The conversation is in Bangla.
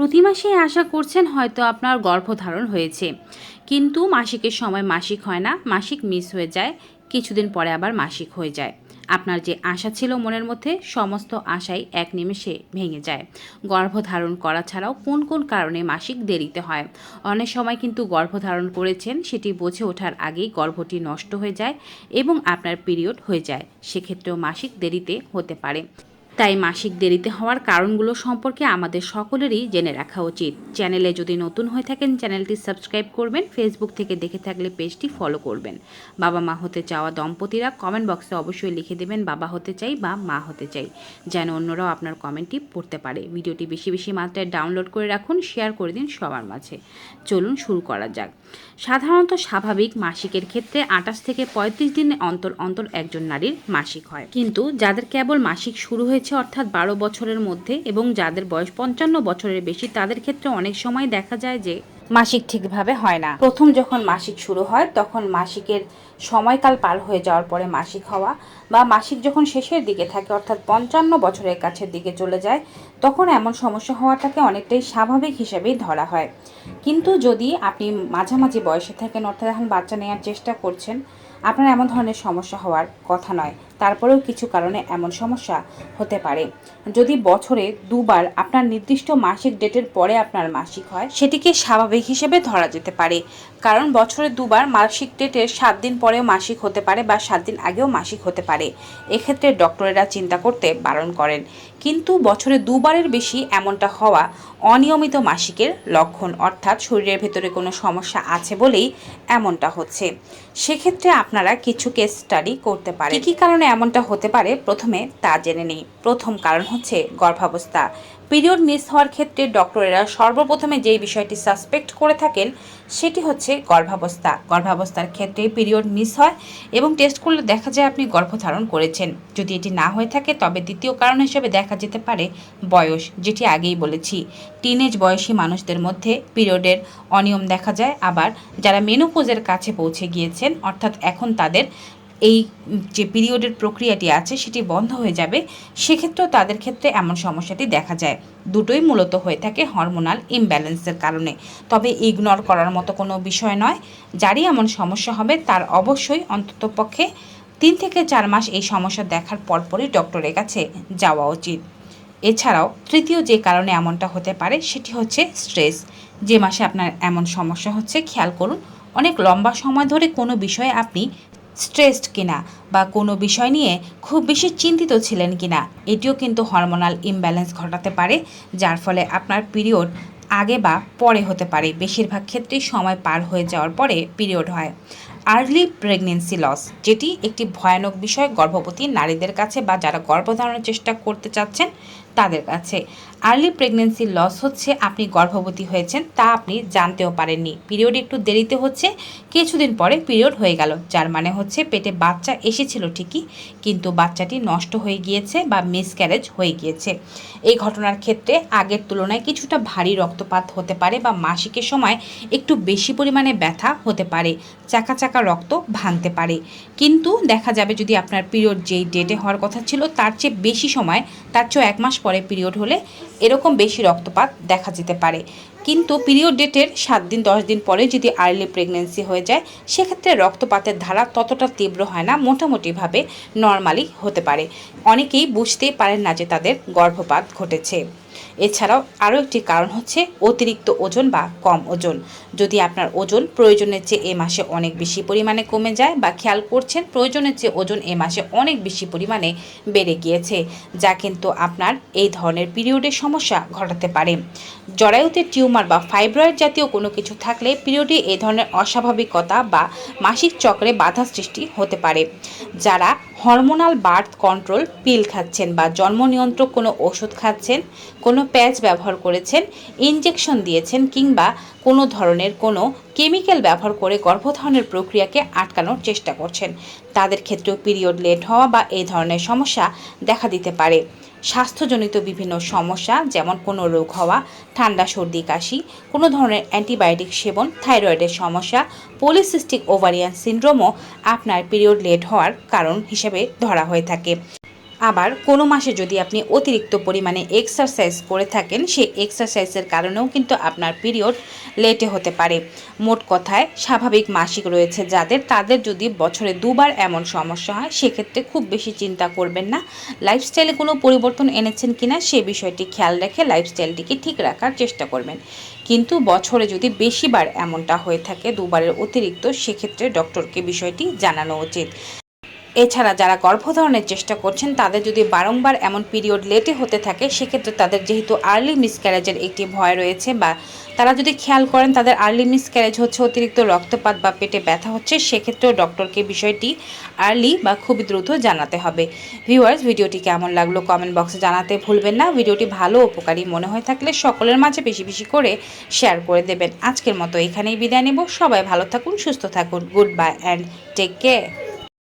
প্রতি মাসেই আশা করছেন হয়তো আপনার গর্ভধারণ হয়েছে। কিন্তু মাসিকের সময় মাসিক হয় না, মাসিক মিস হয়ে যায়, কিছুদিন পরে আবার মাসিক হয়ে যায়। আপনার যে আশা ছিল মনের মধ্যে, সমস্ত আশাই এক নিমেষে ভেঙে যায়। গর্ভধারণ করা ছাড়াও কোন কোন কারণে মাসিক দেরিতে হয়? অনেক সময় কিন্তু গর্ভধারণ করেছেন, সেটি বোঝে ওঠার আগেই গর্ভটি নষ্ট হয়ে যায় এবং আপনার পিরিয়ড হয়ে যায়। সেক্ষেত্রেও মাসিক দেরিতে হতে পারে। তাই মাসিক দেরিতে হওয়ার কারণগুলো সম্পর্কে আমাদের সকলেরই জেনে রাখা উচিত। চ্যানেলে যদি নতুন হয়ে থাকেন, চ্যানেলটি সাবস্ক্রাইব করবেন ফেসবুক থেকে দেখে থাকলে পেজটি ফলো করবেন। বাবা মা হতে চাওয়া দম্পতিরা কমেন্ট বক্সে অবশ্যই লিখে দেবেন, বাবা হতে চাই বা মা হতে চাই, যেন অন্যরাও আপনার কমেন্টটি পড়তে পারে। ভিডিওটি বেশি বেশি মাত্রায় ডাউনলোড করে রাখুন শেয়ার করে দিন সবার মাঝে। চলুন শুরু করা যাক। সাধারণত স্বাভাবিক মাসিকের ক্ষেত্রে আঠাশ থেকে পঁয়ত্রিশ দিন অন্তর অন্তর একজন নারীর মাসিক হয়। কিন্তু যাদের কেবল মাসিক শুরু হয়েছে অর্থাৎ বারো বছরের মধ্যে এবং যাদের বয়স পঞ্চান্ন বছরের বেশি, তাদের ক্ষেত্রে অনেক সময় দেখা যায় যে মাসিক ঠিকভাবে হয় না। প্রথম যখন মাসিক শুরু হয়, তখন মাসিকের সময়কাল পার হয়ে যাওয়ার পরে মাসিক হওয়া বা মাসিক যখন শেষের দিকে থাকে, অর্থাৎ পঞ্চান্ন বছরের কাছের দিকে চলে যায়, তখন এমন সমস্যা হওয়াটাকে অনেকটাই স্বাভাবিক হিসেবেই ধরা হয়। কিন্তু যদি আপনি মাঝামাঝি বয়সে থাকেন, অর্থাৎ এখন বাচ্চা নেওয়ার চেষ্টা করছেন, আপনার এমন ধরনের সমস্যা হওয়ার কথা নয়। তারপরেও কিছু কারণে এমন সমস্যা হতে পারে। যদি বছরে দুবার আপনার নির্দিষ্ট মাসিক ডেটের পরে আপনার মাসিক হয়, সেটিকে স্বাভাবিক হিসেবে ধরা যেতে পারে। কারণ বছরে দুবার মাসিক ডেটের সাত দিন পরেও মাসিক হতে পারে বা সাত দিন আগেও মাসিক হতে পারে। এক্ষেত্রে ডক্টরেরা চিন্তা করতে বারণ করেন। কিন্তু বছরে দুবারের বেশি এমনটা হওয়া অনিয়মিত মাসিকের লক্ষণ, অর্থাৎ শরীরের ভেতরে কোনো সমস্যা আছে বলেই এমনটা হচ্ছে। সেক্ষেত্রে আপনারা কিছু কেস স্টাডি করতে পারেন। কী কারণে এমনটা হতে পারে, প্রথমে তা জেনে নেই। প্রথম কারণ হচ্ছে গর্ভাবস্থা। পিরিয়ড মিস হওয়ার ক্ষেত্রে ডক্টরেরা সর্বপ্রথমে যেই বিষয়টি সাসপেক্ট করে থাকেন, সেটি হচ্ছে গর্ভাবস্থা। গর্ভাবস্থার ক্ষেত্রে পিরিয়ড মিস হয় এবং টেস্ট করলে দেখা যায় আপনি গর্ভধারণ করেছেন। যদি এটি না হয়ে থাকে, তবে দ্বিতীয় কারণ হিসেবে দেখা যেতে পারে বয়স, যেটি আগেই বলেছি। টিনেজ বয়সী মানুষদের মধ্যে পিরিয়ডের অনিয়ম দেখা যায়। আবার যারা মেনোপোজের কাছে পৌঁছে গিয়েছেন, অর্থাৎ এখন তাদের এই যে পিরিয়ডের প্রক্রিয়াটি আছে সেটি বন্ধ হয়ে যাবে, সেক্ষেত্রেও তাদের ক্ষেত্রে এমন সমস্যাটি দেখা যায়। দুটোই মূলত হয়ে থাকে হরমোনাল ইমব্যালেন্সের কারণে। তবে ইগনোর করার মতো কোনো বিষয় নয়। যারই এমন সমস্যা হবে, তার অবশ্যই অন্ততপক্ষে তিন থেকে চার মাস এই সমস্যা দেখার পরপরই ডক্টরের কাছে যাওয়া উচিত। এছাড়াও তৃতীয় যে কারণে এমনটা হতে পারে, সেটি হচ্ছে স্ট্রেস। যে মাসে আপনার এমন সমস্যা হচ্ছে, খেয়াল করুন, অনেক লম্বা সময় ধরে কোনো বিষয়ে আপনি স্ট্রেসড কিনা বা কোনো বিষয় নিয়ে খুব বেশি চিন্তিত ছিলেন কিনা, এটিও কিন্তু হরমোনাল ইমব্যালেন্স ঘটাতে পারে, যার ফলে আপনার পিরিয়ড আগে বা পরে হতে পারে। বেশিরভাগ ক্ষেত্রেই সময় পার হয়ে যাওয়ার পরে পিরিয়ড হয়। আর্লি প্রেগনেন্সি লস যেটি একটি ভয়ানক বিষয়, গর্ভবতী নারীদের কাছে বা যারা গর্ভধারণের চেষ্টা করতে চাচ্ছেন তাদের কাছে। আর্লি প্রেগনেন্সি লস হচ্ছে আপনি গর্ভবতী হয়েছেন তা আপনি জানতেও পারেননি। পিরিয়ড একটু দেরিতে হচ্ছে, কিছুদিন পরে পিরিয়ড হয়ে গেল, যার মানে হচ্ছে পেটে বাচ্চা এসেছিল ঠিকই, কিন্তু বাচ্চাটি নষ্ট হয়ে গিয়েছে বা মিসক্যারেজ হয়ে গিয়েছে। এই ঘটনার ক্ষেত্রে আগের তুলনায় কিছুটা ভারী রক্তপাত হতে পারে বা মাসিকের সময় একটু বেশি পরিমাণে ব্যথা হতে পারে, চাকা চাকা রক্ত ভাঙতে পারে। কিন্তু দেখা যাবে যদি আপনার পিরিয়ড যেই ডেটে হওয়ার কথা ছিল, তার চেয়ে বেশি সময়, তার চেয়েও এক মাস পরে পিরিয়ড হলে এরকম বেশি রক্তপাত দেখা যেতে পারে। কিন্তু পিরিয়ড ডেটের সাত দিন, দশ দিন পরে যদি আর্লি প্রেগনেন্সি হয়ে যায়, সেক্ষেত্রে রক্তপাতের ধারা ততটা তীব্র হয় না, মোটামুটিভাবে নর্মালি হতে পারে। অনেকেই বুঝতেই পারেন না যে তাদের গর্ভপাত ঘটেছে। এছাড়াও আরও একটি কারণ হচ্ছে অতিরিক্ত ওজন বা কম ওজন। যদি আপনার ওজন প্রয়োজনের চেয়ে এ মাসে অনেক বেশি পরিমাণে কমে যায় বা খেয়াল করছেন প্রয়োজনের চেয়ে ওজন এ মাসে অনেক বেশি পরিমাণে বেড়ে গিয়েছে, যা কিন্তু আপনার এই ধরনের পিরিয়ডের সমস্যা ঘটাতে পারে। জরায়ুতে টিউমার বা ফাইব্রয়েড জাতীয় কোনো কিছু থাকলে পিরিয়ডে এই ধরনের অস্বাভাবিকতা বা মাসিক চক্রে বাধা সৃষ্টি হতে পারে, যারা হরমোনাল বার্থ কন্ট্রোল পিল খাচ্ছেন বা জন্ম নিয়ন্ত্রক কোনো ওষুধ খাচ্ছেন, কোনো প্যাচ ব্যবহার করেছেন, ইনজেকশন দিয়েছেন কিংবা কোনো ধরনের কোনো কেমিক্যাল ব্যবহার করে গর্ভধারণের প্রক্রিয়াকে আটকানোর চেষ্টা করছেন। তাদের ক্ষেত্রেও পিরিয়ড লেট হওয়া বা এই ধরনের সমস্যা দেখা দিতে পারে। স্বাস্থ্যজনিত বিভিন্ন সমস্যা, যেমন কোনো রোগ হওয়া, ঠান্ডা, সর্দি, কাশি, কোনো ধরনের অ্যান্টিবায়োটিক সেবন, থাইরয়েডের সমস্যা পলিসিস্টিক ওভারিয়ান সিন্ড্রোমও আপনার পিরিয়ড লেট হওয়ার কারণ হিসেবে ধরা হয়ে থাকে। আবার কোনো মাসে যদি আপনি অতিরিক্ত পরিমাণে এক্সারসাইজ করে থাকেন, সেই এক্সারসাইজের কারণেও কিন্তু আপনার পিরিয়ড লেটে হতে পারে। মোট কথায়, স্বাভাবিক মাসিক রয়েছে যাদের, তাদের যদি বছরে দুবার এমন সমস্যা হয়, সেক্ষেত্রে খুব বেশি চিন্তা করবেন না। লাইফস্টাইলে কোনো পরিবর্তন এনেছেন কিনা, সে বিষয়টি খেয়াল রেখে লাইফস্টাইলটিকে ঠিক রাখার চেষ্টা করবেন। কিন্তু বছরে যদি বেশিবার এমনটা হয়ে থাকে, দুবারের অতিরিক্ত, সেক্ষেত্রে ডক্টরকে বিষয়টি জানানো উচিত। এছাড়া যারা গর্ভধারণের চেষ্টা করছেন, তাদের যদি বারংবার এমন পিরিয়ড লেটে হতে থাকে, সেক্ষেত্রে তাদের যেহেতু আর্লি মিসক্যারেজের একটি ভয় রয়েছে বা তারা যদি খেয়াল করেন, তাদের আর্লি মিসক্যারেজ হচ্ছে অতিরিক্ত রক্তপাত বা পেটে ব্যথা হচ্ছে, সেক্ষেত্রেও ডক্টরকে বিষয়টি আর্লি বা খুবই দ্রুত জানাতে হবে। ভিউয়ার্স, ভিডিওটি কেমন লাগল কমেন্ট বক্সে জানাতে ভুলবেন না। ভিডিওটি ভালো উপকারী মনে হয়ে থাকলে সকলের মাঝে বেশি বেশি করে শেয়ার করে দেবেন। আজকের মতো এখানেই বিদায় নেব। সবাই ভালো থাকুন, সুস্থ থাকুন। Good bye and take care